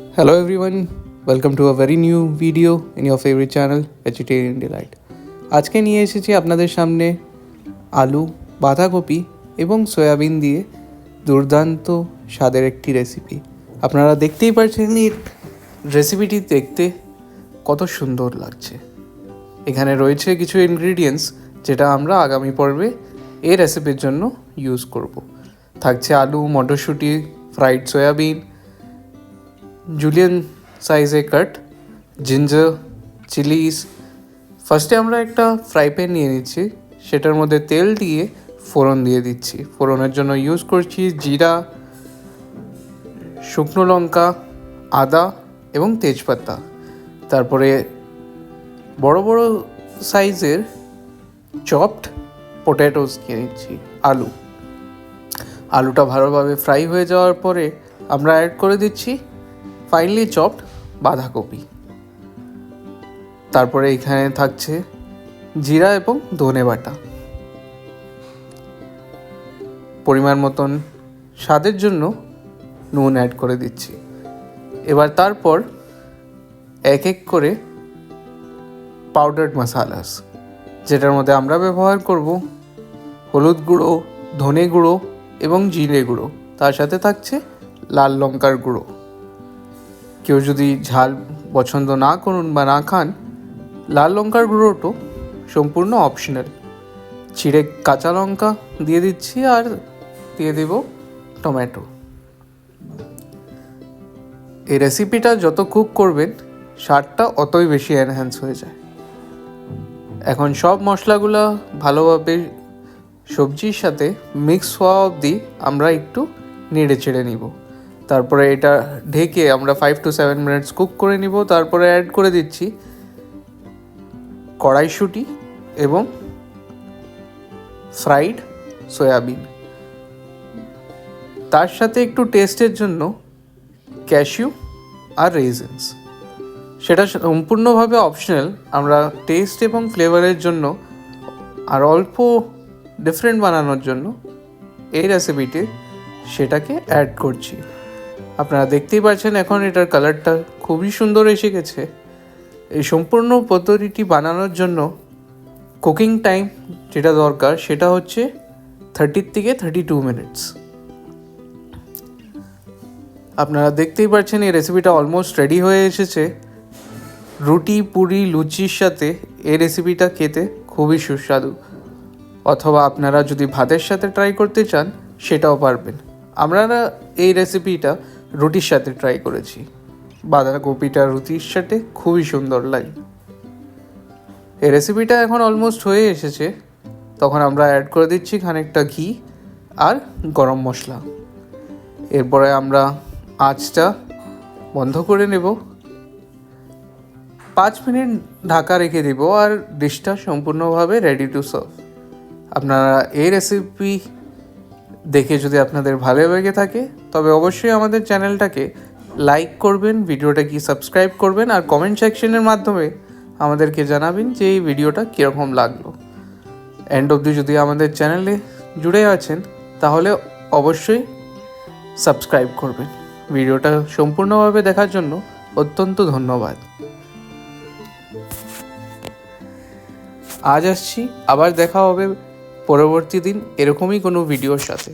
Hello everyone, welcome to a very new video in your favorite channel Vegetarian Delight. আজকে নিয়ে এসেছি আপনাদের সামনে আলু বাঁধাকপি এবং সয়াবিন দিয়ে দুর্দান্ত স্বাদের একটি রেসিপি আপনারা দেখতেই পাচ্ছেন এই রেসিপিটি দেখতে কত সুন্দর লাগছে। এখানে রয়েছে কিছু ইনগ্রিডিয়েন্টস যেটা আমরা আগামী পর্বে এই রেসিপির জন্য ইউজ করব। থাকছে আলু মটরশুঁটি ফ্রাইড সয়াবিন জুলিয়ান সাইজে কাট জিঞ্জার চিলিস ফার্স্টে আমরা একটা ফ্রাই প্যান নিয়ে নিচ্ছি, সেটার মধ্যে তেল দিয়ে ফোড়ন দিয়ে দিচ্ছি। ফোড়নের জন্য ইউজ করছি জিরা, শুকনো লঙ্কা, আদা এবং তেজপাতা। তারপরে বড় বড় সাইজের চপড পোট্যাটোস নিয়ে নিচ্ছি, আলু। আলুটা ভালোভাবে ফ্রাই হয়ে যাওয়ার পরে আমরা অ্যাড করে দিচ্ছি ফাইনলি চপড বাঁধাকপি। তারপরে এখানে থাকছে জিরা এবং ধনে বাটা। পরিমাণ মতন স্বাদের জন্য নুন অ্যাড করে দিচ্ছি। এবার তারপর এক এক করে পাউডার্ড মশালাস যেটার মধ্যে আমরা ব্যবহার করব হলুদ গুঁড়ো, ধনে গুঁড়ো এবং জিরে গুঁড়ো। তার সাথে থাকছে লাল লঙ্কার গুঁড়ো। কেউ যদি ঝাল পছন্দ না করুন বা না খান, লাল লঙ্কার গুঁড়োটো সম্পূর্ণ অপশনাল চিড়ে কাঁচা লঙ্কা দিয়ে দিচ্ছি আর দিয়ে দেব টমেটো। এই রেসিপিটা যত কুক করবেন, স্বাদটা অতই বেশি এনহ্যান্স হয়ে যায়। এখন সব মশলাগুলো ভালোভাবে সবজির সাথে মিক্স হওয়া অবধি আমরা একটু নেড়ে চেড়ে নিব। তারপরে এটা ঢেকে আমরা five to seven minutes cook করে নিব, তারপরে অ্যাড করে দিচ্ছি কড়াইশুঁটি এবং ফ্রাইড সয়াবিন। তার সাথে একটু টেস্টের জন্য ক্যাশিউ আর রেজেন্স সেটা সম্পূর্ণভাবে অপশনাল আমরা টেস্ট এবং ফ্লেভারের জন্য আর অল্প ডিফারেন্ট বানানোর জন্য এই রেসিপিতে সেটাকে অ্যাড করছি। আপনারা দেখতেই পাচ্ছেন এখন এটার কালারটা খুবই সুন্দর এসে গেছে। এই সম্পূর্ণ পদ্ধতিটি বানানোর জন্য কুকিং টাইম যেটা দরকার সেটা হচ্ছে থার্টির থেকে থার্টি টু মিনিটস আপনারা দেখতেই পাচ্ছেন এই রেসিপিটা অলমোস্ট রেডি হয়ে এসেছে। রুটি, পুরি, লুচির সাথে এই রেসিপিটা খেতে খুবই সুস্বাদু। অথবা আপনারা যদি ভাতের সাথে ট্রাই করতে চান, সেটাও পারবেন। আমরা এই রেসিপিটা রুটির সাথে ট্রাই করেছি। বাঁধাকপিটা রুটির সাথে খুবই সুন্দর লাগে। এই রেসিপিটা এখন অলমোস্ট হয়ে এসেছে। তখন আমরা অ্যাড করে দিচ্ছি খানিকটা ঘি আর গরম মশলা। এরপরে আমরা আঁচটা বন্ধ করে নেব। পাঁচ মিনিট ঢাকা রেখে দিব আর ডিশটা সম্পূর্ণভাবে রেডি টু সার্ভ আপনারা এই রেসিপি দেখে যদি আপনাদের ভালো লেগে থাকে, তবে অবশ্যই আমাদের চ্যানেলটাকে লাইক করবেন ভিডিওটা কি সাবস্ক্রাইব করবেন, আর কমেন্ট সেকশনের মাধ্যমে আমাদেরকে জানাবেন যে এই ভিডিওটা কীরকম লাগল। এন্ড অবধি যদি আমাদের চ্যানেলে জুড়ে আছেন, তাহলে অবশ্যই সাবস্ক্রাইব করবেন। ভিডিওটা সম্পূর্ণভাবে দেখার জন্য অত্যন্ত ধন্যবাদ। আজ আসছি, আবার দেখা হবে পরবর্তী দিন এরকমই কোনো ভিডিওর সাথে।